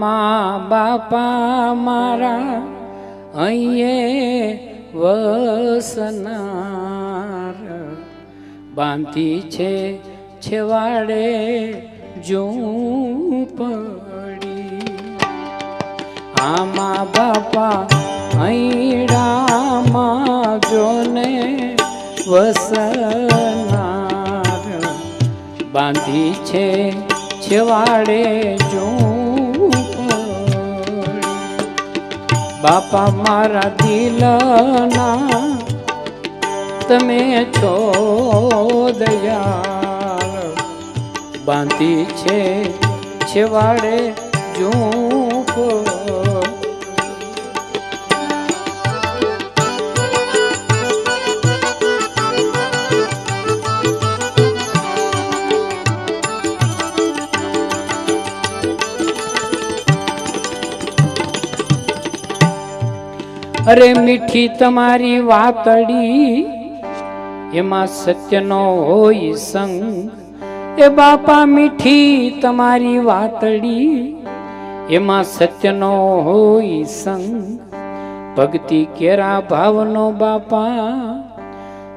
આમાં બાપા મારા અહીંયા વસનાર. બાંધી છે છેવાડે પડી આમાં બાપા અહીંડામાં જોને વસનાર. બાંધી છે છેવાડે ઝૂંપડી. બાપા મારા દિલના તમે છો દયાળ. બાંધી છે છેવાડે ઝૂંપ અરે મીઠી તમારી વાતડી એમાં સત્યનો હોય સંગ. એ બાપા મીઠી તમારી વાતડી એમાં સત્યનો હોય સંગ. ભક્તિ કેરા ભાવનો બાપા,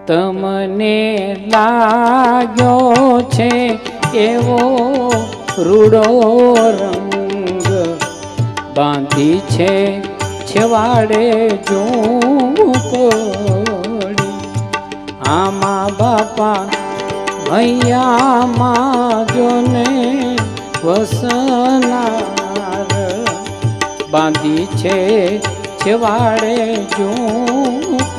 તમને લાગ્યો છે એવો રૂડો રંગ. બાંધી છે છેવાડે ઝૂંપડી. આમાં બાપા અહીંયામાં જોને વસનાર. બાંધી છે છેવાડે ઝૂંપડી.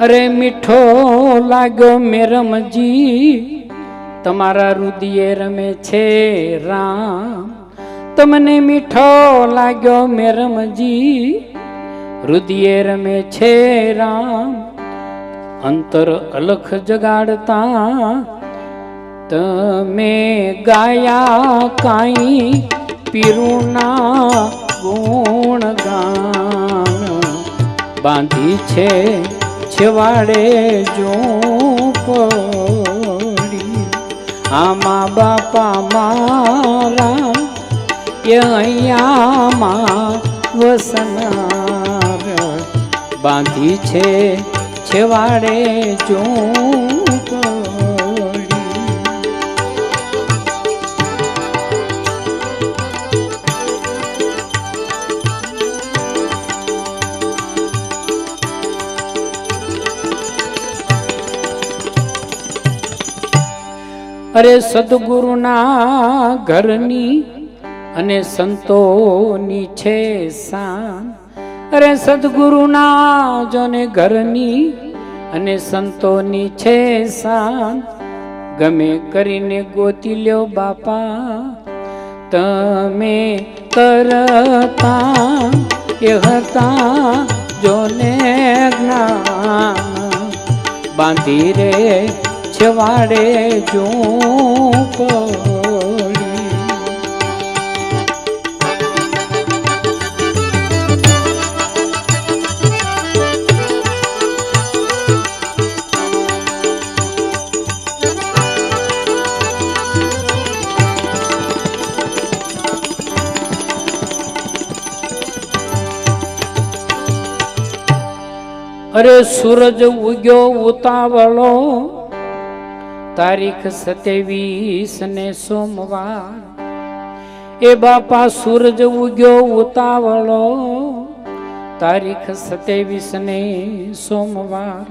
અરે મીઠો લાગ્યો મેરમજી તમારા રુદિયે રમે છે રામ. તમને મીઠો લાગ્યો મેરમજી રુદિયે રમે છે રામ. અંતર અલખ જગાડતા તમે ગાયા કાંઈ પીરુના ગુણ ગાન. બાંધી છે છેવાડે ઝૂંપડી. આમાં બાપા મારા એ અહીંયામાં વસનાર બાંધી છે છેવાડે ઝૂંપડી. અરે સદગુરુના ઘરની અને સંતોની છે શાન. અરે સદગુરુના જોને ઘરની અને સંતોની છે શાન. ગમે કરીને ગોતી લ્યો બાપા, તમે કરતા એ હતા જોને જ્ઞાન. બાંધી રે છવાડે ઝૂંપડી અરે સૂરજ ઉગ્યો ઉતાવળો તારીખ સત્યાવીસ ને સોમવાર. એ બાપા સૂરજ ઉગ્યો ઉતાવળો. તારીખ સત્યાવીસ ને સોમવાર.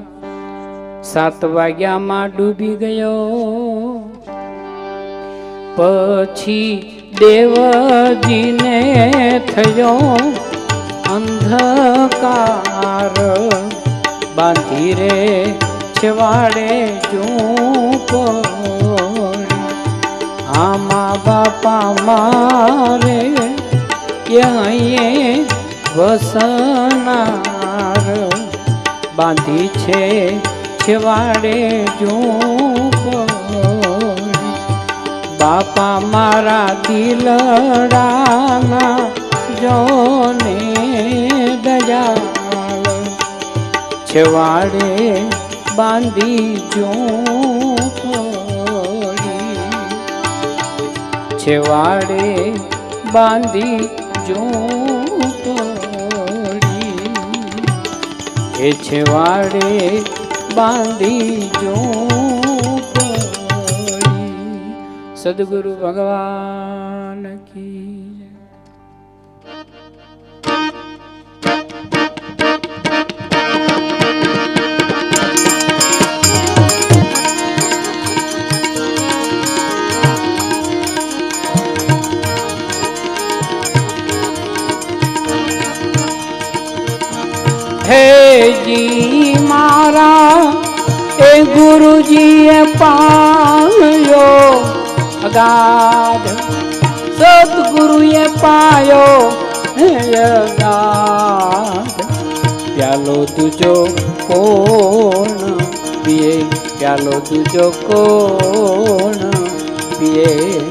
સાત વાગ્યામાં ડૂબી ગયો. પછી દેવજીને થયો અંધકાર. બાંધી રે છવાડે ઝૂંપડી આમાં બાપા મારે ક્યાંય વસનાર બાંધી છે છવાડે ઝૂંપડી બાપા મારા દિલડાના જોને દયા છેવાડે બાંધી ઝૂંપડી છેવાડે બાંધી ઝૂંપડી એ છેવાડે બાંધી ઝૂંપડી સદગુરુ ભગવાન હે જી મારા, એ ગુરુજીએ પાયો અગાધ. સદગુરુએ પાયો હે અગાધ. પ્યાલો તુજો કોણ પીએ? પ્યાલો તુજો કોણ પીએ?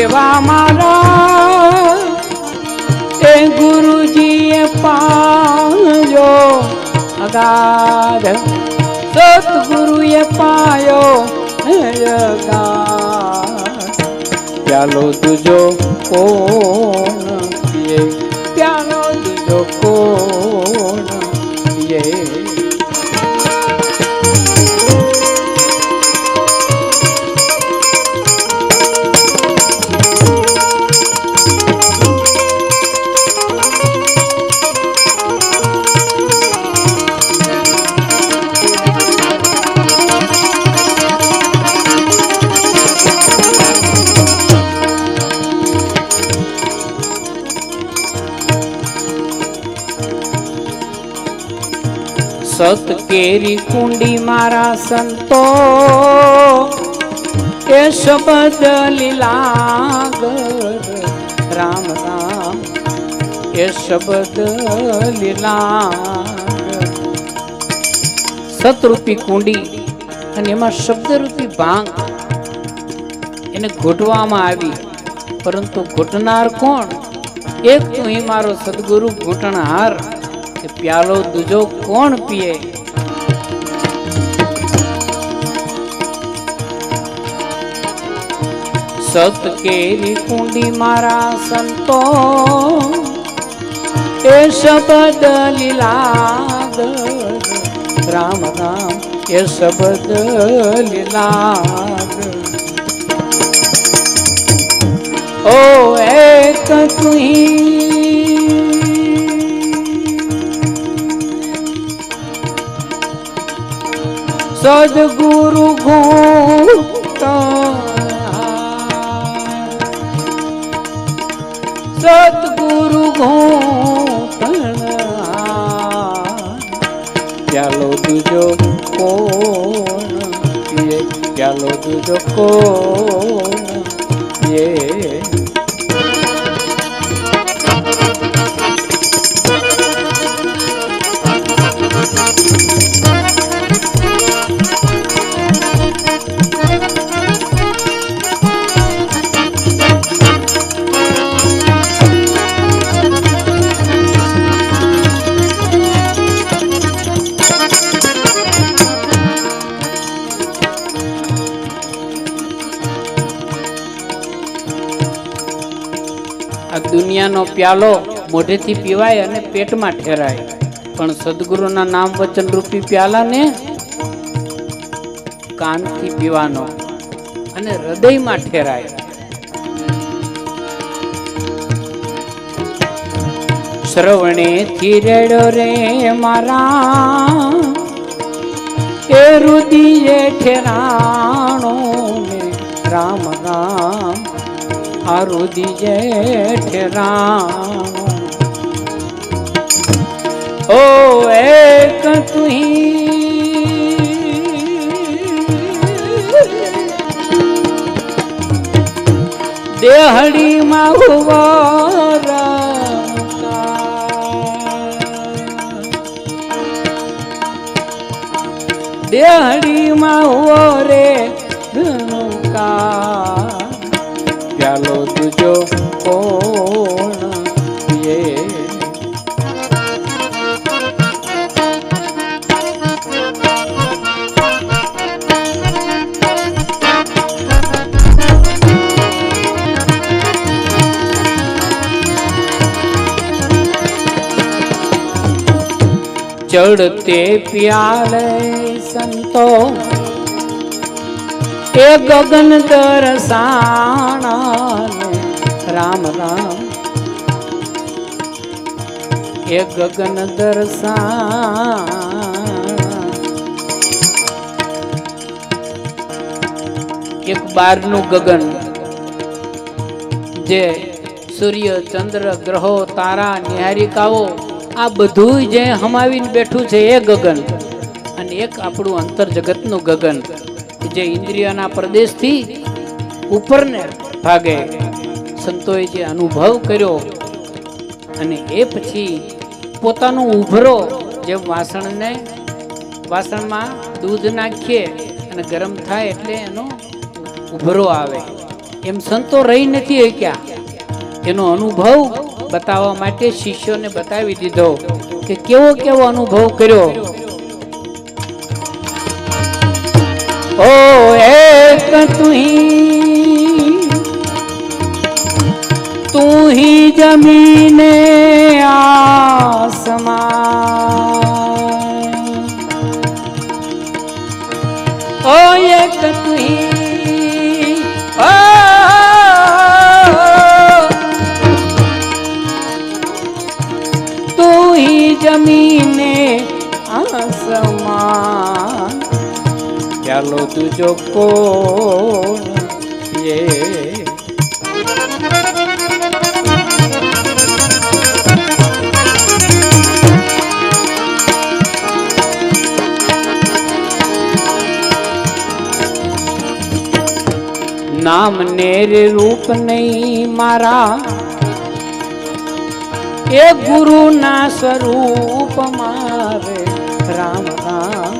એવા મારા ગુરુજીએ પાયો અગાધ. સતગુરુએ પાયો પ્યાલો તુજો કોણ પીએ? પ્યાલો તુજો કોણ પીએ? સત કેરી કુંડી મારા સંતો. એ શબ્દ લીલાગર, રામ રામ. એ શબ્દ લીલા સતરૂપી કુંડી અને એમાં શબ્દરૂપી ભાંગ એને ઘૂંટવામાં આવી. પરંતુ ઘૂંટનાર કોણ? એક તું એ મારો સદગુરુ ઘૂંટણહાર. કે પ્યાલો દૂજો કોણ પીએ? સત કેરી કુંડી મારા સંતો, એ શબ્દ લીલાદ. રામ રામ, એ શબ્દ લીલાદ. ઓ એક તુહી સદગુરુ ઘૂંટ સદગુરુ ઘૂંટણ પ્યાલો દૂજો કોણ પીએ પ્યાલો દૂજો દુનિયાનો પ્યાલો મોઢેથી પીવાય અને પેટમાં ઠેરાય. પણ સદગુરુના નામ વચન રૂપી પ્યાલાને કાનથી પીવાનો અને હૃદયમાં ઠેરાય. શ્રવણે થી રેડો રે મારા, એ રુદિયે ઠેરાણો આરુદિ જેઠ રામ ઓ એક તુહી દેહડી માં હુવારા દેહડી માં હુવારા તુજો કોણ પીએ? ચડતે પ્યાલે સંતો એ ગગન દરસાણા રામ રામ. એ ગગન દરસા એક બારનું ગગન. જે સૂર્ય, ચંદ્ર, ગ્રહો, તારા, નિહારિકાઓ, આ બધું જે હમાવીને બેઠું છે એ ગગન. અને એક આપણું અંતર જગતનું ગગન, જે ઇન્દ્રિયના પ્રદેશથી ઉપરને ભાગે. સંતોએ જે અનુભવ કર્યો અને એ પછી પોતાનો ઉભરો જે વાસણને, વાસણમાં દૂધ નાખીએ અને ગરમ થાય એટલે એનો ઉભરો આવે. એમ સંતો રહી નથી શક્યા એનો અનુભવ બતાવવા માટે શિષ્યોને બતાવી દીધો કે કેવો કેવો અનુભવ કર્યો. ઓ એક તુહી ही જમીને આસમાન ઓ એક તુહી ઓ તું ही જમીને આસમાન ચાલો તુજો કોણ નામ નેર રૂપ નહીં મારા. એ ગુરુ ના સ્વરૂપ મારે રામ રામ.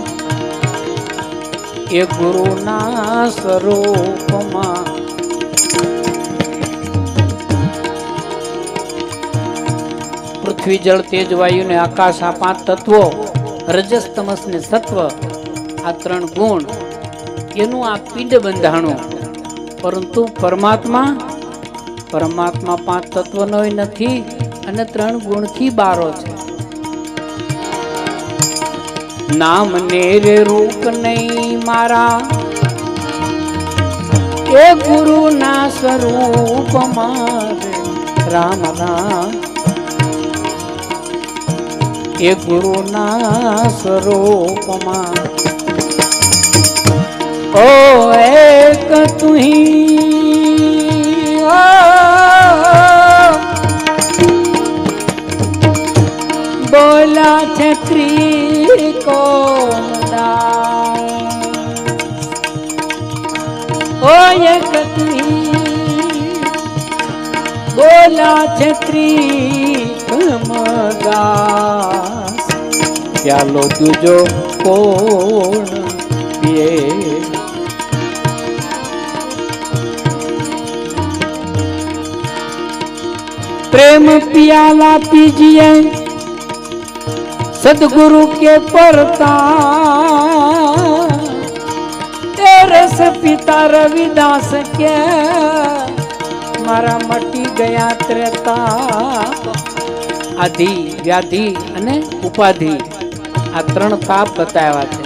એ ગુરુ ના સ્વરૂપમાં પૃથ્વી જળ તેજ વાયુ ને આકાશ આ પાંચ તત્વો રજસ તમસ ને સત્વ, આ ત્રણ ગુણ, એનું આ પિંડ બંધાણું પરંતુ પરમાત્મા પરમાત્મા પાંચ તત્વનો નથી અને ત્રણ ગુણથી બારો છે. નામ નેર રૂપ નહીં મારા. એ ગુરુ ના સ્વરૂપ રામ રામ. એ ગુરુ ના સ્વરૂપમાં ઓ एक तुही ઓ. બોલા છે ત્રિકોણ ઓ એક તુહી, બોલા છે ત્રિકમદાસ. પ્યાલો તુજો પ્રેમ પિયાલા પીજીએ, સદગુરુ કે પરતા? તે રસ પિતા રવિદાસ કે, મારા મટી ગયા ત્રેતા? આધિ, વ્યાધિ અને ઉપાધિ આ ત્રણ તાપ બતાવ્યા છે.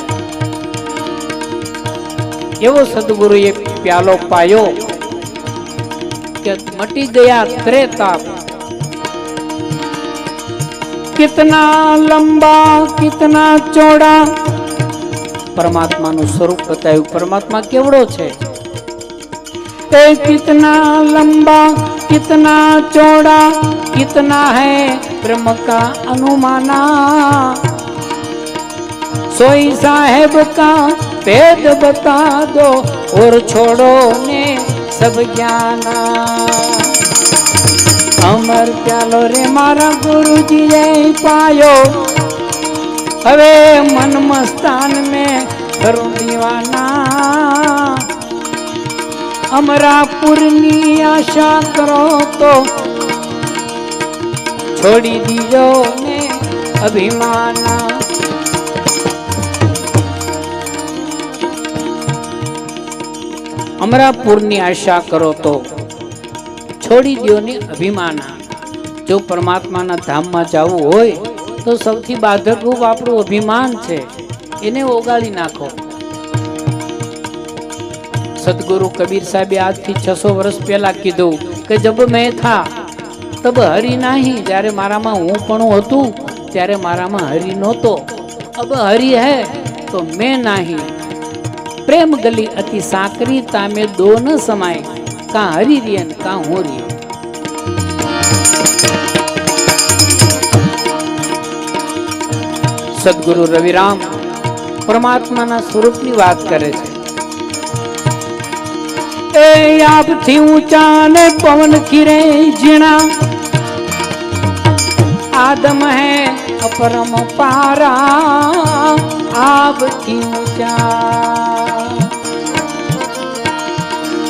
એવો સદગુરુએ પ્યાલો પાયો કે મટી ગયા ત્રે તાપ कितना लंबा कितना चौड़ा પરમાત્માનું સ્વરૂપ બતાવ્યું પરમાત્મા કેવડો છે એ કિતના લંબા કિતના ચોડા કિતના है ब्रह्म का अनुमाना सोई साहेब का भेद बता दो और छोड़ो ने सब ज्ञाना અમર પ્યાલો રે મારા ગુરુજીએ પાયો. હવે મન મસ્તાન મેં કરું દીવાના. અમરાપુરની આશા કરો તો છોડી દીજો ને અભિમાના. અમરાપુરની આશા કરો તો છોડી દો ને અભિમાના. જો પરમાત્માના ધામમાં જવું હોય, તો સૌથી બાધકરૂપ આપણું અભિમાન છે. એને ઓગાળી નાખો. સદગુરુ કબીર સાહેબે આજથી છસો વર્ષ પહેલા કીધું કે જબ મેં થા, તબ હરી નાહી. જ્યારે મારામાં હું પણ હતું, ત્યારે મારામાં હરી નહોતો. અબ હરી હે, તો મેં નાહી. પ્રેમ ગલી અતિ સાકરી, તામે દો ન સમાય. કા હરી રે ને કાં હું રે સદગુરુ રવિરામ પરમાત્માના સ્વરૂપની વાત કરે છે. એ આપથી ઊંચા ને પવન ખીરે જીણા આદમ હે અપરમ પારા આપથી ઊંચા.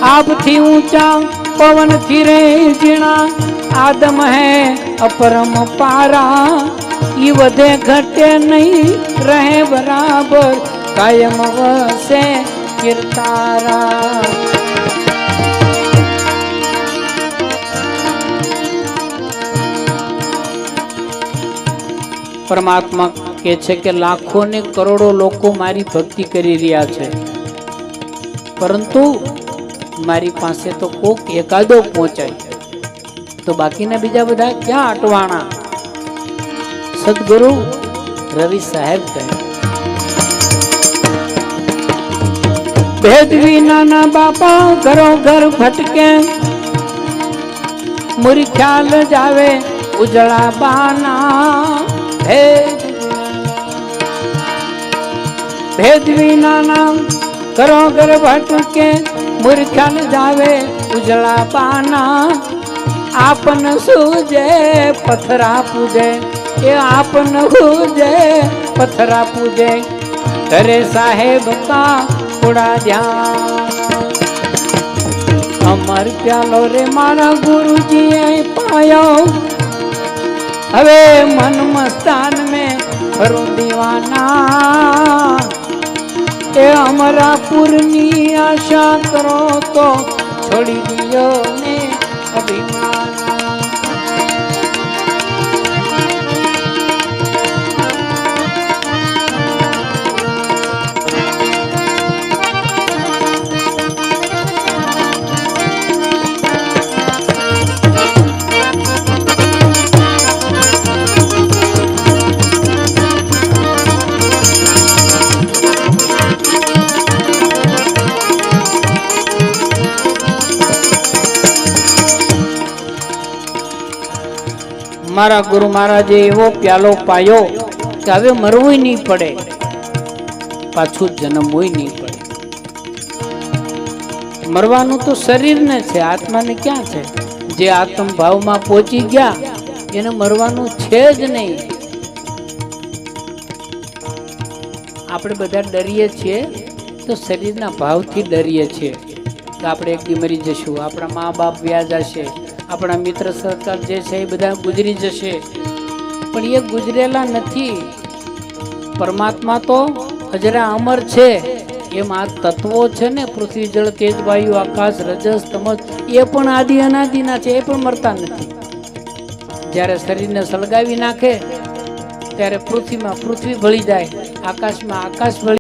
આપથી ઊંચા પવન ખીરે જીણા આદમ હે અપરમ પારા. ઈ વધે ઘટે નહીં, રહે બરાબર. કાયમ વસે કિરતારા. પરમાત્મા કે છે કે લાખો ને કરોડો લોકો મારી ભક્તિ કરી રહ્યા છે. પરંતુ મારી પાસે તો કોક એકાદો પહોંચાય તો બાકીના બીજા બધા ક્યાં અટવાણા સદગુરુ રવિ સાહેબ કહે ભેદ વિનાના બાપા ઘરો ઘર ભટકે મુરી ખ્યાલ જાવે ઉજળા બાના ભેદ ભેદ વિનાના ઘરો ઘર ભટકે મુરી ખ્યાલ જાવે ઉજળા બાના આપન સૂજે પથરા પૂજે એ આપન સૂજે પથરા પૂજે કરે સાહેબ કા થોડા ધ્યાન અમર પ્યાલો રે મારા ગુરુજીએ પાયો હવે મન મસ્તાન મેં ફરું દીવાના એ અમરાપુરની આશા કરો તો છોડી દિયો ને. અભિમાન મારા ગુરુ મહારાજે એવો પ્યાલો પાયો કે હવે મરવું નહીં પડે. પાછું જન્મવું નહીં પડે. મરવાનું તો શરીરને છે, આત્માને ક્યાં છે? જે આત્મ પહોંચી ગયા, એને મરવાનું છે જ નહીં. આપણે બધા ડરીએ છીએ તો શરીરના ભાવથી ડરીએ છીએ. તો આપણે એક દી મરી જશું, આપણા મા બાપ વ્યાજ હશે આપણા મિત્ર સહકાર જે છે એ બધા ગુજરી જશે. પણ એ ગુજરેલા નથી. પરમાત્મા તો હજરા અમર છે. એમ આ તત્વો છે ને પૃથ્વી જળ તેજ વાયુ, આકાશ, રજસ તમસ એ પણ આદિ અનાદિના છે, એ પણ મરતા નથી. જ્યારે શરીરને સળગાવી નાખે, ત્યારે પૃથ્વીમાં પૃથ્વી ભળી જાય, આકાશમાં આકાશ ભળી